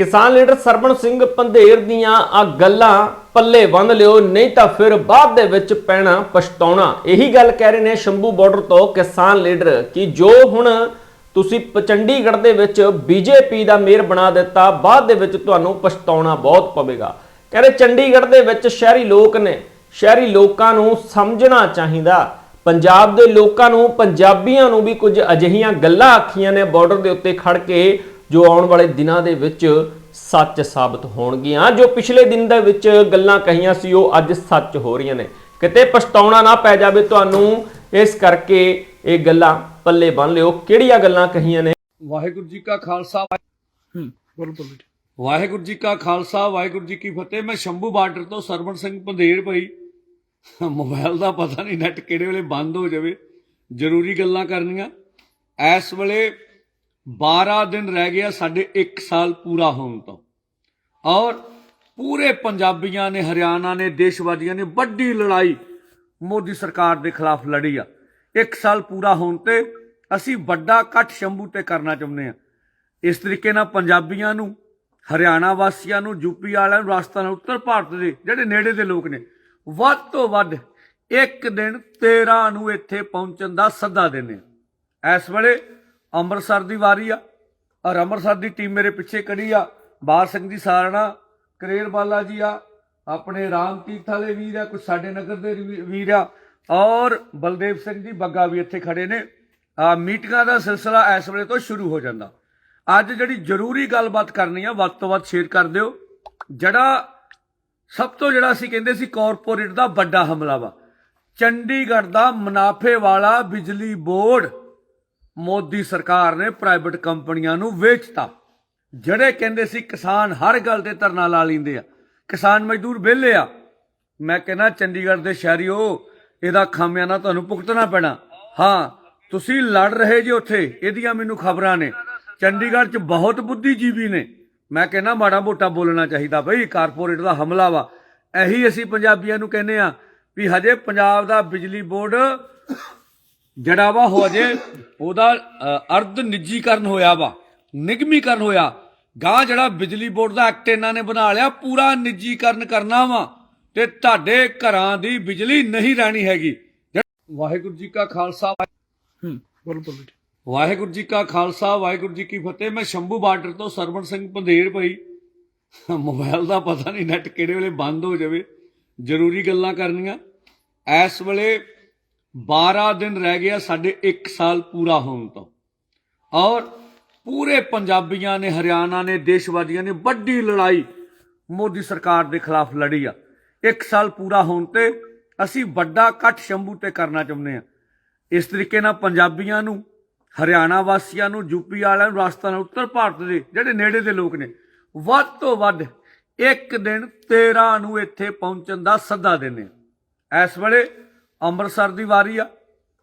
ਕਿਸਾਨ ਲੀਡਰ ਸਰਬਣ ਸਿੰਘ ਪੰਧੇਰ ਦੀਆਂ ਆ ਗੱਲਾਂ ਪੱਲੇ ਬੰਨ ਲਿਓ, ਨਹੀਂ ਤਾਂ ਫਿਰ ਬਾਅਦ ਦੇ ਵਿੱਚ ਪੈਣਾ ਪਛਤਾਉਣਾ। ਇਹੀ ਗੱਲ ਕਹਿ ਰਹੇ ਨੇ ਸ਼ੰਭੂ ਬਾਰਡਰ ਤੋਂ ਕਿਸਾਨ ਲੀਡਰ ਕਿ ਜੋ ਹੁਣ ਤੁਸੀਂ ਚੰਡੀਗੜ੍ਹ ਦੇ ਵਿੱਚ ਬੀਜੇਪੀ ਦਾ ਮੇਅਰ ਬਣਾ ਦਿੱਤਾ, ਬਾਅਦ ਦੇ ਵਿੱਚ ਤੁਹਾਨੂੰ ਪਛਤਾਉਣਾ ਬਹੁਤ ਪਵੇਗਾ। ਕਹਿੰਦੇ ਚੰਡੀਗੜ੍ਹ ਦੇ ਵਿੱਚ ਸ਼ਹਿਰੀ ਲੋਕ ਨੇ, ਸ਼ਹਿਰੀ ਲੋਕਾਂ ਨੂੰ ਸਮਝਣਾ ਚਾਹੀਦਾ। ਪੰਜਾਬ ਦੇ ਲੋਕਾਂ ਨੂੰ, ਪੰਜਾਬੀਆਂ ਨੂੰ ਵੀ ਕੁਝ ਅਜਿਹੀਆਂ ਗੱਲਾਂ ਆਖੀਆਂ ਨੇ ਬਾਰਡਰ ਦੇ ਉੱਤੇ ਖੜ ਕੇ। ਜੋ ਆਉਣ ਵਾਲੇ ਦਿਨਾਂ ਦੇ ਵਿੱਚ ਸੱਚ ਸਾਬਤ ਹੋਣਗੀਆਂ। ਜੋ ਪਿਛਲੇ ਦਿਨ ਦੇ ਵਿੱਚ ਗੱਲਾਂ ਕਹੀਆਂ ਸੀ ਉਹ ਅੱਜ ਸੱਚ ਹੋ ਰਹੀਆਂ ਨੇ। ਕਿਤੇ ਪਛਤਾਉਣਾ ਨਾ ਪੈ ਜਾਵੇ ਤੁਹਾਨੂੰ ਇਸ ਕਰਕੇ ਇਹ ਗੱਲਾਂ ਪੱਲੇ ਬੰਨ ਲਿਓ। ਕਿਹੜੀਆਂ ਗੱਲਾਂ ਕਹੀਆਂ ਨੇ? ਵਾਹਿਗੁਰੂ ਜੀ ਕਾ ਖਾਲਸਾ। ਵਾਹਿਗੁਰੂ ਜੀ ਕਾ ਖਾਲਸਾ ਵਾਹਿਗੁਰੂ ਜੀ ਕੀ ਫਤਿਹ। ਮੈਂ ਸ਼ੰਭੂ ਬਾਰਡਰ ਤੋਂ ਸਰਵਣ ਸਿੰਘ ਪੰਧੇਰ ਭਾਈ। ਮੋਬਾਈਲ ਦਾ ਪਤਾ ਨਹੀਂ ਨੈਟ ਕਿਹੜੇ ਵੇਲੇ ਬੰਦ ਹੋ ਜਾਵੇ। ਜ਼ਰੂਰੀ ਗੱਲਾਂ ਕਰਨੀਆਂ। ਇਸ ਵੇਲੇ 12 ਦਿਨ ਰਹਿ ਗਿਆ, ਸਾਡੇ 1 ਸਾਲ ਪੂਰਾ ਹੋਣ ਤੋਂ। ਔਰ ਪੂਰੇ ਪੰਜਾਬੀਆਂ ਨੇ, ਹਰਿਆਣਾ ਨੇ ਦੇਸ਼ਵਾਦੀਆਂ ਨੇ ਵੱਡੀ ਲੜਾਈ ਮੋਦੀ ਸਰਕਾਰ ਦੇ ਖਿਲਾਫ ਲੜੀ ਆ। 1 ਸਾਲ ਪੂਰਾ ਹੋਣ ਤੇ ਅਸੀਂ ਵੱਡਾ ਇਕੱਠ ਸ਼ੰਭੂ ਤੇ ਕਰਨਾ ਚਾਹੁੰਦੇ ਆ ਇਸ ਤਰੀਕੇ ਨਾਲ ਪੰਜਾਬੀਆਂ ਨੂੰ, ਹਰਿਆਣਾ ਵਾਸੀਆਂ ਨੂੰ ਯੂਪੀ ਵਾਲਿਆਂ ਨੂੰ, ਰਾਜਸਥਾਨ, ਉੱਤਰ ਭਾਰਤ ਦੇ ਜਿਹੜੇ ਨੇੜੇ ਦੇ ਲੋਕ ਨੇ, ਵੱਧ ਤੋਂ ਵੱਧ ਇੱਕ ਦਿਨ 13 ਨੂੰ ਇੱਥੇ ਪਹੁੰਚਣ ਦਾ ਸੱਦਾ ਦਿੰਦੇ ਆ ਇਸ ਵੇਲੇ ਅੰਮ੍ਰਿਤਸਰ ਦੀ ਵਾਰੀ ਆ। ਔਰ ਅੰਮ੍ਰਿਤਸਰ ਦੀ ਟੀਮ ਮੇਰੇ ਪਿੱਛੇ ਖੜੀ ਆ। ਬਾਰ ਸਿੰਘ ਦੀ ਸਾਰਣਾ ਕਰੇਰ ਬਾਲਾ ਜੀ ਆ। ਆਪਣੇ ਰਾਮ ਤੀਰਥ ਵਾਲੇ ਵੀਰ ਆ ਕੁਝ ਸਾਡੇ ਨਗਰ ਦੇ ਵੀਰ ਆ। ਔਰ ਬਲਦੇਵ ਸਿੰਘ ਜੀ ਬੱਗਾ ਵੀ ਇੱਥੇ ਖੜੇ ਨੇ। ਆ ਮੀਟਿੰਗਾਂ ਦਾ ਸਿਲਸਿਲਾ ਇਸ ਵੇਲੇ ਤੋਂ ਸ਼ੁਰੂ ਹੋ ਜਾਂਦਾ। ਅੱਜ ਜਿਹੜੀ ਜ਼ਰੂਰੀ ਗੱਲਬਾਤ ਕਰਨੀ ਆ, ਵੱਧ ਤੋਂ ਵੱਧ ਸ਼ੇਅਰ ਕਰ ਦਿਓ। ਜਿਹੜਾ ਸਭ ਤੋਂ ਜਿਹੜਾ ਅਸੀਂ ਕਹਿੰਦੇ ਸੀ ਕਾਰਪੋਰੇਟ ਦਾ ਵੱਡਾ ਹਮਲਾ ਵਾ ਚੰਡੀਗੜ੍ਹ ਦਾ ਮੁਨਾਫੇ ਵਾਲਾ ਬਿਜਲੀ ਬੋਰਡ ਮੋਦੀ ਸਰਕਾਰ ਨੇ ਪ੍ਰਾਈਵੇਟ ਕੰਪਨੀਆਂ ਨੂੰ ਵੇਚਤਾ। ਜਿਹੜੇ ਕਹਿੰਦੇ ਸੀ ਕਿਸਾਨ ਹਰ ਗੱਲ ਤੇ ਧਰਨਾ ਲਾ ਲੈਂਦੇ ਆ, ਕਿਸਾਨ ਮਜ਼ਦੂਰ ਵਿਹਲੇ ਆ। ਮੈਂ ਕਹਿੰਦਾ, ਚੰਡੀਗੜ੍ਹ ਦੇ ਸ਼ਹਿਰੀਓ, ਇਹਦਾ ਖਾਮਿਆਨਾ ਤੁਹਾਨੂੰ ਭੁਗਤਣਾ ਪੈਣਾ। ਹਾਂ, ਤੁਸੀਂ ਲੜ ਰਹੇ ਜੇ ਉੱਥੇ, ਇਹਦੀਆਂ ਮੈਨੂੰ ਖਬਰਾਂ ਨੇ। ਚੰਡੀਗੜ੍ਹ 'ਚ ਬਹੁਤ ਬੁੱਧੀਜੀਵੀ ਨੇ। ਮੈਂ ਕਹਿੰਦਾ, ਮਾੜਾ ਮੋਟਾ ਬੋਲਣਾ ਚਾਹੀਦਾ ਬਈ, ਕਾਰਪੋਰੇਟ ਦਾ ਹਮਲਾ ਵਾ। ਇਹੀ ਅਸੀਂ ਪੰਜਾਬੀਆਂ ਨੂੰ ਕਹਿੰਦੇ ਆ ਵੀ ਹਜੇ ਪੰਜਾਬ ਦਾ ਬਿਜਲੀ ਬੋਰਡ ਜਿਹੜਾ ਵਾ ਹੋ ਜੇ ਉਹਦਾ ਅਰਧ ਨਿੱਜੀਕਰਨ ਹੋਇਆ ਵਾ, ਨਿਗਮੀਕਰਨ ਹੋਇਆ। ਗਾਂ ਜਿਹੜਾ ਬਿਜਲੀ ਬੋਰਡ ਦਾ ਐਕਟ ਇਹਨਾਂ ਨੇ ਬਣਾ ਲਿਆ, ਪੂਰਾ ਨਿੱਜੀਕਰਨ ਕਰਨਾ ਵਾ ਤੇ ਤੁਹਾਡੇ ਘਰਾਂ ਦੀ ਬਿਜਲੀ ਨਹੀਂ ਰਹਿਣੀ ਹੈਗੀ। ਵਾਹਿਗੁਰੂ ਜੀ ਕਾ ਖਾਲਸਾ, ਹੂੰ, ਬੋਲੋ ਬੋਲੋ ਵਾਹਿਗੁਰੂ ਜੀ ਕਾ ਖਾਲਸਾ, ਵਾਹਿਗੁਰੂ ਜੀ ਕੀ ਫਤਿਹ। ਮੈਂ ਸ਼ੰਭੂ ਬਾਰਡਰ ਤੋਂ ਸਰਵਣ ਸਿੰਘ ਪੰਧੇਰ ਭਾਈ। ਮੋਬਾਈਲ ਦਾ ਪਤਾ ਨਹੀਂ, ਨੈਟ ਕਿਹੜੇ ਵੇਲੇ ਬੰਦ ਹੋ ਜਾਵੇ। ਜ਼ਰੂਰੀ ਗੱਲਾਂ ਕਰਨੀਆਂ। ਇਸ ਵੇਲੇ 12 ਦਿਨ ਰਹਿ ਗਿਆ, ਸਾਡੇ 1 ਸਾਲ ਪੂਰਾ ਹੋਣ ਤੋਂ। ਔਰ ਪੂਰੇ ਪੰਜਾਬੀਆਂ ਨੇ, ਹਰਿਆਣਾ ਨੇ ਦੇਸ਼ਵਾਦੀਆਂ ਨੇ ਵੱਡੀ ਲੜਾਈ ਮੋਦੀ ਸਰਕਾਰ ਦੇ ਖਿਲਾਫ ਲੜੀ ਆ। 1 ਸਾਲ ਪੂਰਾ ਹੋਣ ਤੇ ਅਸੀਂ ਵੱਡਾ ਇਕੱਠ ਸ਼ੰਭੂ ਤੇ ਕਰਨਾ ਚਾਹੁੰਦੇ ਆ ਇਸ ਤਰੀਕੇ ਨਾਲ ਪੰਜਾਬੀਆਂ ਨੂੰ, ਹਰਿਆਣਾ ਵਾਸੀਆਂ ਨੂੰ ਯੂਪੀ ਵਾਲਿਆਂ ਨੂੰ, ਰਾਜਸਥਾਨ, ਉੱਤਰ ਭਾਰਤ ਦੇ ਜਿਹੜੇ ਨੇੜੇ ਦੇ ਲੋਕ ਨੇ, ਵੱਧ ਤੋਂ ਵੱਧ ਇੱਕ ਦਿਨ 13 ਨੂੰ ਇੱਥੇ ਪਹੁੰਚਣ ਦਾ ਸੱਦਾ ਦਿੰਦੇ ਆ ਇਸ ਵੇਲੇ ਅੰਮ੍ਰਿਤਸਰ ਦੀ ਵਾਰੀ ਆ,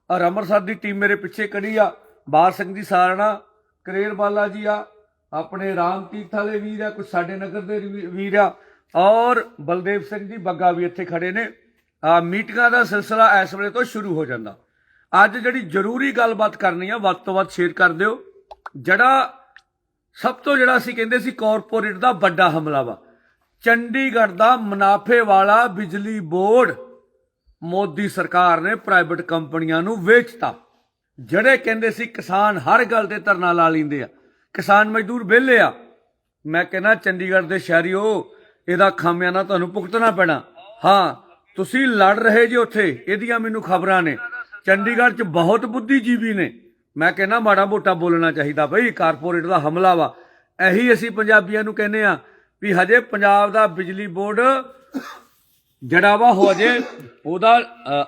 ਔਰ ਅੰਮ੍ਰਿਤਸਰ ਦੀ ਟੀਮ ਮੇਰੇ ਪਿੱਛੇ ਖੜੀ ਆ। ਬਾਰ ਸਿੰਘ ਦੀ ਸਾਰਣਾ ਕਰੇਰ ਬਾਲਾ ਜੀ ਆ, ਆਪਣੇ ਰਾਮ ਤੀਰਥ ਵਾਲੇ ਵੀਰ ਆ ਕੁਝ ਸਾਡੇ ਨਗਰ ਦੇ ਵੀਰ ਆ, ਔਰ ਬਲਦੇਵ ਸਿੰਘ ਜੀ ਬੱਗਾ ਵੀ ਇੱਥੇ ਖੜੇ ਨੇ। ਆ ਮੀਟਿੰਗਾਂ ਦਾ ਸਿਲਸਿਲਾ ਇਸ ਵੇਲੇ ਤੋਂ ਸ਼ੁਰੂ ਹੋ ਜਾਂਦਾ। ਅੱਜ ਜਿਹੜੀ ਜ਼ਰੂਰੀ ਗੱਲਬਾਤ ਕਰਨੀ ਆ, ਵੱਧ ਤੋਂ ਵੱਧ ਸ਼ੇਅਰ ਕਰ ਦਿਓ। ਜਿਹੜਾ, ਸਭ ਤੋਂ ਜਿਹੜਾ ਅਸੀਂ ਕਹਿੰਦੇ ਸੀ ਕਾਰਪੋਰੇਟ ਦਾ ਵੱਡਾ ਹਮਲਾ ਵਾ ਚੰਡੀਗੜ੍ਹ ਦਾ ਮੁਨਾਫੇ ਵਾਲਾ ਬਿਜਲੀ ਬੋਰਡ ਮੋਦੀ ਸਰਕਾਰ ਨੇ ਪ੍ਰਾਈਵੇਟ ਕੰਪਨੀਆਂ ਨੂੰ ਵੇਚਤਾ। ਜਿਹੜੇ ਕਹਿੰਦੇ ਸੀ ਕਿਸਾਨ ਹਰ ਗੱਲ ਤੇ ਧਰਨਾ ਲਾ ਲੈਂਦੇ ਆ, ਕਿਸਾਨ ਮਜ਼ਦੂਰ ਵਿਹਲੇ ਆ। ਮੈਂ ਕਹਿੰਦਾ, ਚੰਡੀਗੜ੍ਹ ਦੇ ਸ਼ਹਿਰੀਓ, ਇਹਦਾ ਖਾਮਿਆਨਾ ਤੁਹਾਨੂੰ ਭੁਗਤਣਾ ਪੈਣਾ। ਹਾਂ, ਤੁਸੀਂ ਲੜ ਰਹੇ ਜੇ ਉੱਥੇ, ਇਹਦੀਆਂ ਮੈਨੂੰ ਖਬਰਾਂ ਨੇ। ਚੰਡੀਗੜ੍ਹ 'ਚ ਬਹੁਤ ਬੁੱਧੀਜੀਵੀ ਨੇ। ਮੈਂ ਕਹਿੰਦਾ, ਮਾੜਾ ਮੋਟਾ ਬੋਲਣਾ ਚਾਹੀਦਾ ਬਈ, ਕਾਰਪੋਰੇਟ ਦਾ ਹਮਲਾ ਵਾ। ਇਹੀ ਅਸੀਂ ਪੰਜਾਬੀਆਂ ਨੂੰ ਕਹਿੰਦੇ ਆ ਵੀ ਹਜੇ ਪੰਜਾਬ ਦਾ ਬਿਜਲੀ ਬੋਰਡ ਜਿਹੜਾ ਵਾ ਹੋ ਜੇ ਉਹਦਾ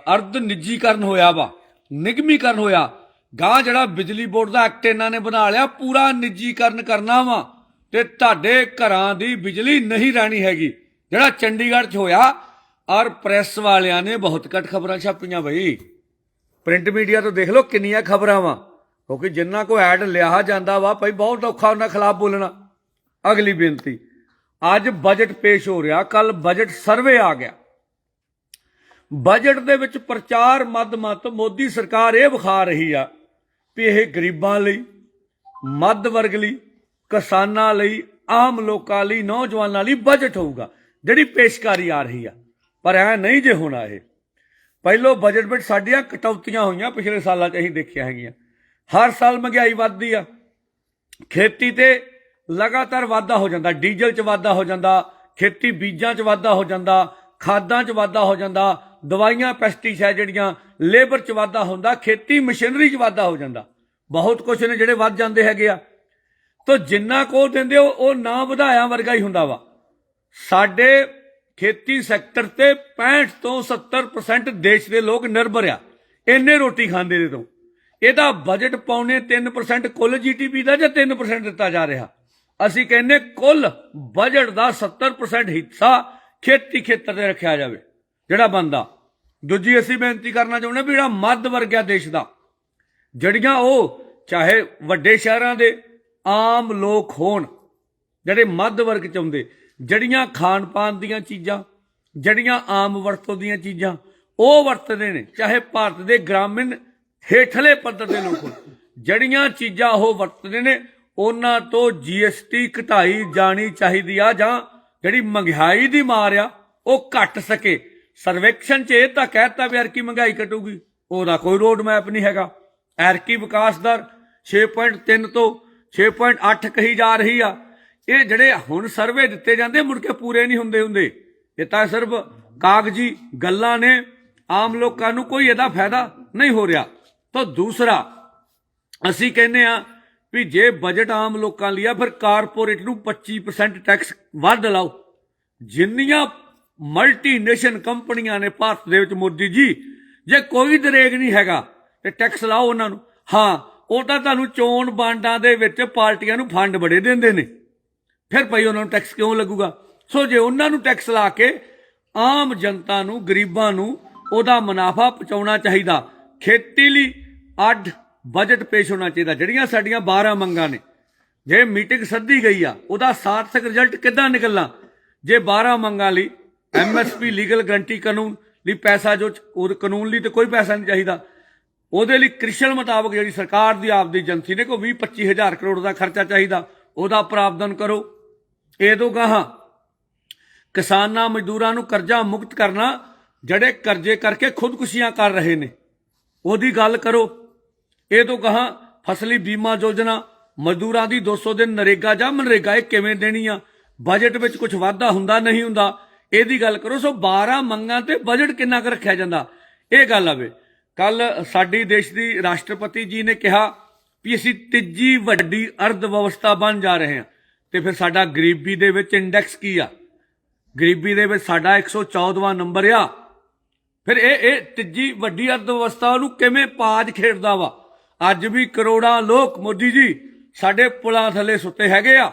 ਅਰਧ ਨਿੱਜੀਕਰਨ ਹੋਇਆ ਵਾ, ਨਿਗਮੀਕਰਨ ਹੋਇਆ। ਗਾਂ ਜਿਹੜਾ ਬਿਜਲੀ ਬੋਰਡ ਦਾ ਐਕਟ ਇਹਨਾਂ ਨੇ ਬਣਾ ਲਿਆ, ਪੂਰਾ ਨਿੱਜੀਕਰਨ ਕਰਨਾ ਵਾ ਤੇ ਤੁਹਾਡੇ ਘਰਾਂ ਦੀ ਬਿਜਲੀ ਨਹੀਂ ਰਹਿਣੀ ਹੈਗੀ। ਜਿਹੜਾ ਚੰਡੀਗੜ੍ਹ 'ਚ ਹੋਇਆ, ਔਰ ਪ੍ਰੈਸ ਵਾਲਿਆਂ ਨੇ ਬਹੁਤ ਘੱਟ ਖਬਰਾਂ ਛਾਪੀਆਂ ਬਈ। ਪ੍ਰਿੰਟ ਮੀਡੀਆ ਤੋਂ ਦੇਖ ਲਓ ਕਿੰਨੀਆਂ ਖਬਰਾਂ ਵਾ, ਕਿਉਂਕਿ ਜਿੰਨਾ ਕੋ ਐਡ ਲਿਆ ਜਾਂਦਾ ਵਾ ਭਾਈ ਬਹੁਤ ਔਖਾ ਉਹਨਾਂ ਖਿਲਾਫ ਬੋਲਣਾ। ਅਗਲੀ ਬੇਨਤੀ, ਅੱਜ ਬਜਟ ਪੇਸ਼ ਹੋ ਰਿਹਾ ਕੱਲ ਬਜਟ ਸਰਵੇ ਆ ਗਿਆ। ਬਜਟ ਦੇ ਵਿੱਚ ਪ੍ਰਚਾਰ ਮੱਧ ਮੱਤ ਮੋਦੀ ਸਰਕਾਰ ਇਹ ਵਿਖਾ ਰਹੀ ਆ ਵੀ ਇਹ ਗਰੀਬਾਂ ਲਈ, ਮੱਧ ਵਰਗ ਲਈ, ਕਿਸਾਨਾਂ ਲਈ, ਆਮ ਲੋਕਾਂ ਲਈ, ਨੌਜਵਾਨਾਂ ਲਈ ਬਜਟ ਹੋਊਗਾ, ਜਿਹੜੀ ਪੇਸ਼ਕਾਰੀ ਆ ਰਹੀ ਆ। ਪਰ ਐ ਨਹੀਂ ਜੇ ਹੋਣਾ ਇਹ। ਪਹਿਲੋ ਬਜਟ ਵਿੱਚ ਸਾਡੀਆਂ ਕਟੌਤੀਆਂ ਹੋਈਆਂ ਪਿਛਲੇ ਸਾਲਾਂ 'ਚ ਅਸੀਂ ਦੇਖਿਆ ਹੈਗੀਆਂ। ਹਰ ਸਾਲ ਮਹਿੰਗਾਈ ਵੱਧਦੀ ਆ। ਖੇਤੀ ਤੇ ਲਗਾਤਾਰ ਵਾਧਾ ਹੋ ਜਾਂਦਾ, ਡੀਜ਼ਲ 'ਚ ਵਾਧਾ ਹੋ ਜਾਂਦਾ, ਖੇਤੀ ਬੀਜਾਂ 'ਚ ਵਾਧਾ ਹੋ ਜਾਂਦਾ, ਖਾਦਾਂ 'ਚ ਵਾਧਾ ਹੋ ਜਾਂਦਾ ਦਵਾਈਆਂ ਪੈਸਟੀਸਾਈਡ ਜਿਹੜੀਆਂ ਲੇਬਰ 'ਚ ਵਾਧਾ ਹੁੰਦਾ, ਖੇਤੀ ਮਸ਼ੀਨਰੀ 'ਚ ਵਾਧਾ ਹੋ ਜਾਂਦਾ। ਬਹੁਤ ਕੁਝ ਨੇ ਜਿਹੜੇ ਵੱਧ ਜਾਂਦੇ ਹੈਗੇ ਆ। ਤੋ ਜਿੰਨਾ ਕੋ ਦਿੰਦੇ ਹੋ, ਉਹ ਨਾ ਵਧਾਇਆ ਵਰਗਾ ਹੀ ਹੁੰਦਾ ਵਾ। ਸਾਡੇ ਖੇਤੀ ਸੈਕਟਰ ਤੇ 65 ਤੋਂ 70% ਦੇਸ਼ ਦੇ ਲੋਕ ਨਿਰਭਰ ਆ। ਇੰਨੇ ਰੋਟੀ ਖਾਂਦੇ ਨੇ ਤੋਂ। ਇਹਦਾ ਬਜਟ ਪਾਉਣੇ 3% ਕੁੱਲ ਜੀਟੀਪੀ ਦਾ ਜਾਂ 3% ਦਿੱਤਾ ਜਾ ਰਿਹਾ? ਅਸੀਂ ਕਹਿੰਨੇ ਕੁੱਲ ਬਜਟ ਦਾ 70% ਹਿੱਸਾ ਖੇਤੀ ਖੇਤਰ ਤੇ ਰੱਖਿਆ ਜਾਵੇ। ਜਿਹੜਾ ਬੰਦਾ। ਦੂਜੀ ਅਸੀਂ ਬੇਨਤੀ ਕਰਨਾ ਚਾਹੁੰਦੇ ਵੀ ਜਿਹੜਾ ਮੱਧ ਵਰਗ ਵਰਗਿਆ ਦੇਸ਼ ਦਾ, ਜਿਹੜੀਆਂ ਉਹ ਚਾਹੇ ਵੱਡੇ ਸ਼ਹਿਰਾਂ ਦੇ ਆਮ ਲੋਕ ਹੋਣ, ਜਿਹੜੇ ਮੱਧ ਵਰਗ ਚ ਆਉਂਦੇ, ਜਿਹੜੀਆਂ ਖਾਣ ਪਾਣ ਦੀਆਂ ਚੀਜ਼ਾਂ, ਜਿਹੜੀਆਂ ਆਮ ਵਰਤੋਂ ਦੀਆਂ ਚੀਜ਼ਾਂ, ਉਹ ਵਰਤਦੇ ਨੇ, ਚਾਹੇ ਭਾਰਤ ਦੇ ਗ੍ਰਾਮੀਣ ਹੇਠਲੇ ਪੱਧਰ ਦੇ ਲੋਕ ਜਿਹੜੀਆਂ ਚੀਜ਼ਾਂ ਉਹ ਵਰਤਦੇ ਨੇ, ਉਹਨਾਂ ਤੋਂ ਜੀਐਸਟੀ ਘਟਾਈ ਜਾਣੀ ਚਾਹੀਦੀ ਆ ਜਾਂ ਜਿਹੜੀ ਮਹਿੰਗਾਈ ਦੀ ਮਾਰ ਆ, ਉਹ ਘਟ ਸਕੇ। ਸਰਵੇਖਣ 'ਚ ਇਹ ਤਾਂ ਕਹਿਤਾ ਵੀ ਅਰਕੀ ਮਹਿੰਗਾਈ ਘਟੂਗੀ, ਉਹਦਾ ਕੋਈ ਰੋਡ ਮੈਪ ਨਹੀਂ ਹੈਗਾ। ਐਰਕੀ ਵਿਕਾਸ ਦਰ 6.3 ਤੋਂ 6.8 ਕਹੀ ਜਾ ਰਹੀ ਆ। ਇਹ ਜਿਹੜੇ ਹੁਣ ਸਰਵੇ ਦਿੱਤੇ ਜਾਂਦੇ, ਮੁੜ ਕੇ ਪੂਰੇ ਨਹੀਂ ਹੁੰਦੇ ਹੁੰਦੇ। ਇਹ ਤਾਂ ਸਿਰਫ ਕਾਗਜ਼ੀ ਗੱਲਾਂ ਨੇ, ਆਮ ਲੋਕਾਂ ਨੂੰ ਕੋਈ ਇਹਦਾ ਫਾਇਦਾ ਨਹੀਂ ਹੋ ਰਿਹਾ। ਤਾਂ ਦੂਸਰਾ, ਅਸੀਂ ਕਹਿੰਦੇ ਆ ਵੀ ਜੇ ਬਜਟ ਆਮ ਲੋਕਾਂ ਲਈ ਆ, ਫਿਰ ਕਾਰਪੋਰੇਟ ਨੂੰ 25% ਟੈਕਸ ਵੱਧ ਲਾਓ। ਜਿੰਨੀਆਂ ਮਲਟੀਨੇਸ਼ਨ ਕੰਪਨੀਆਂ ਨੇ ਭਾਰਤ ਦੇ ਵਿੱਚ ਮੋਦੀ ਜੀ। ਜੇ ਕੋਈ ਦਰੇਗ ਨਹੀਂ ਹੈਗਾ ਤੇ ਟੈਕਸ ਲਾਓ ਉਹਨਾਂ ਨੂੰ। ਹਾਂ, ਉਹ ਤਾਂ ਤੁਹਾਨੂੰ ਚੋਣ ਬਾਂਡਾਂ ਦੇ ਵਿੱਚ ਪਾਰਟੀਆਂ ਨੂੰ ਫੰਡ ਬੜੇ ਦਿੰਦੇ ਨੇ। ਫਿਰ ਭਾਈ ਉਹਨਾਂ ਨੂੰ ਟੈਕਸ ਕਿਉਂ ਲੱਗੂਗਾ? ਸੋ ਜੇ ਉਹਨਾਂ ਨੂੰ ਟੈਕਸ ਲਾ ਕੇ ਆਮ ਜਨਤਾ ਨੂੰ, ਗਰੀਬਾਂ ਨੂੰ ਉਹਦਾ ਮੁਨਾਫਾ ਪਹੁੰਚਾਉਣਾ ਚਾਹੀਦਾ, ਖੇਤੀ ਲਈ ਅੱਡ ਬਜਟ ਪੇਸ਼ ਹੋਣਾ ਚਾਹੀਦਾ। ਜਿਹੜੀਆਂ ਸਾਡੀਆਂ 12 ਮੰਗਾਂ ਨੇ, ਜੇ ਮੀਟਿੰਗ ਸੱਦੀ ਗਈ ਆ, ਉਹਦਾ ਸਾਰਥਕ ਰਿਜ਼ਲਟ ਕਿੱਦਾਂ ਨਿਕਲਣਾ? ਜੇ 12 ਮੰਗਾਂ ਲਈ ਐਮਐਸਪੀ ਲੀਗਲ ਗਰੰਟੀ ਕਾਨੂੰਨ ਲਈ ਪੈਸਾ ਜੋ ਉਹ ਕਾਨੂੰਨ ਲਈ ਤੇ ਕੋਈ ਪੈਸਾ ਨਹੀਂ ਚਾਹੀਦਾ। ਉਹਦੇ ਲਈ ਕ੍ਰਿਸ਼ਨ ਮੁਤਾਬਕ ਜਿਹੜੀ ਸਰਕਾਰ ਦੀ ਆਪਦੀ ਏਜੰਸੀ ਨੇ ਕੋਈ 20 25 ਹਜ਼ਾਰ ਕਰੋੜ ਦਾ ਖਰਚਾ ਚਾਹੀਦਾ, ਉਹਦਾ ਪ੍ਰਾਵਧਨ ਕਰੋ। ਇਹ ਤੋਂ ਗਾਹਾਂ ਕਿਸਾਨਾਂ ਮਜ਼ਦੂਰਾਂ ਨੂੰ ਕਰਜ਼ਾ ਮੁਕਤ ਕਰਨਾ ਜਿਹੜੇ ਕਰਜ਼ੇ ਕਰਕੇ ਖੁਦਕੁਸ਼ੀਆਂ ਕਰ ਰਹੇ ਨੇ। ਉਹਦੀ ਗੱਲ ਕਰੋ। ਇਹ ਤੋਂ ਗਾਹਾਂ ਫਸਲੀ ਬੀਮਾ ਯੋਜਨਾ, ਮਜ਼ਦੂਰਾਂ ਦੀ 200 ਦਿਨ ਨਰੇਗਾ ਜਾਂ ਮਨਰੇਗਾ ਇਹ ਕਿਵੇਂ ਦੇਣੀ ਆ? ਬਜਟ ਵਿੱਚ ਕੁਝ ਵਾਧਾ ਹੁੰਦਾ, ਨਹੀਂ ਹੁੰਦਾ? ਇਹਦੀ ਗੱਲ ਕਰੋ, ਸੋ 12 ਮੰਗਾਂ ਤੇ ਬਜਟ ਕਿੰਨਾ ਕੁ ਰੱਖਿਆ ਜਾਂਦਾ? ਇਹ ਗੱਲ ਆਵੇ ਕੱਲ ਸਾਡੀ ਦੇਸ਼ ਦੀ ਰਾਸ਼ਟਰਪਤੀ ਜੀ ਨੇ ਕਿਹਾ ਵੀ ਅਸੀਂ ਤੀਜੀ ਵੱਡੀ ਅਰਧ ਵਿਵਸਥਾ ਬਣ ਜਾ ਰਹੇ ਹਾਂ। ਤੇ ਫਿਰ ਸਾਡਾ ਗਰੀਬੀ ਦੇ ਵਿੱਚ ਇੰਡੈਕਸ ਕੀ ਆ? ਗਰੀਬੀ ਦੇ ਵਿੱਚ ਸਾਡਾ 114ਵਾਂ ਨੰਬਰ ਆ। ਫਿਰ ਇਹ ਇਹ ਤੀਜੀ ਵੱਡੀ ਅਰਥ ਵਿਵਸਥਾ ਨੂੰ ਕਿਵੇਂ ਪਾਜ ਖੇਡਦਾ ਵਾ? ਅੱਜ ਵੀ ਕਰੋੜਾਂ ਲੋਕ ਮੋਦੀ ਜੀ ਸਾਡੇ ਪੁਲਾਂ ਥੱਲੇ ਸੁੱਤੇ ਹੈਗੇ ਆ।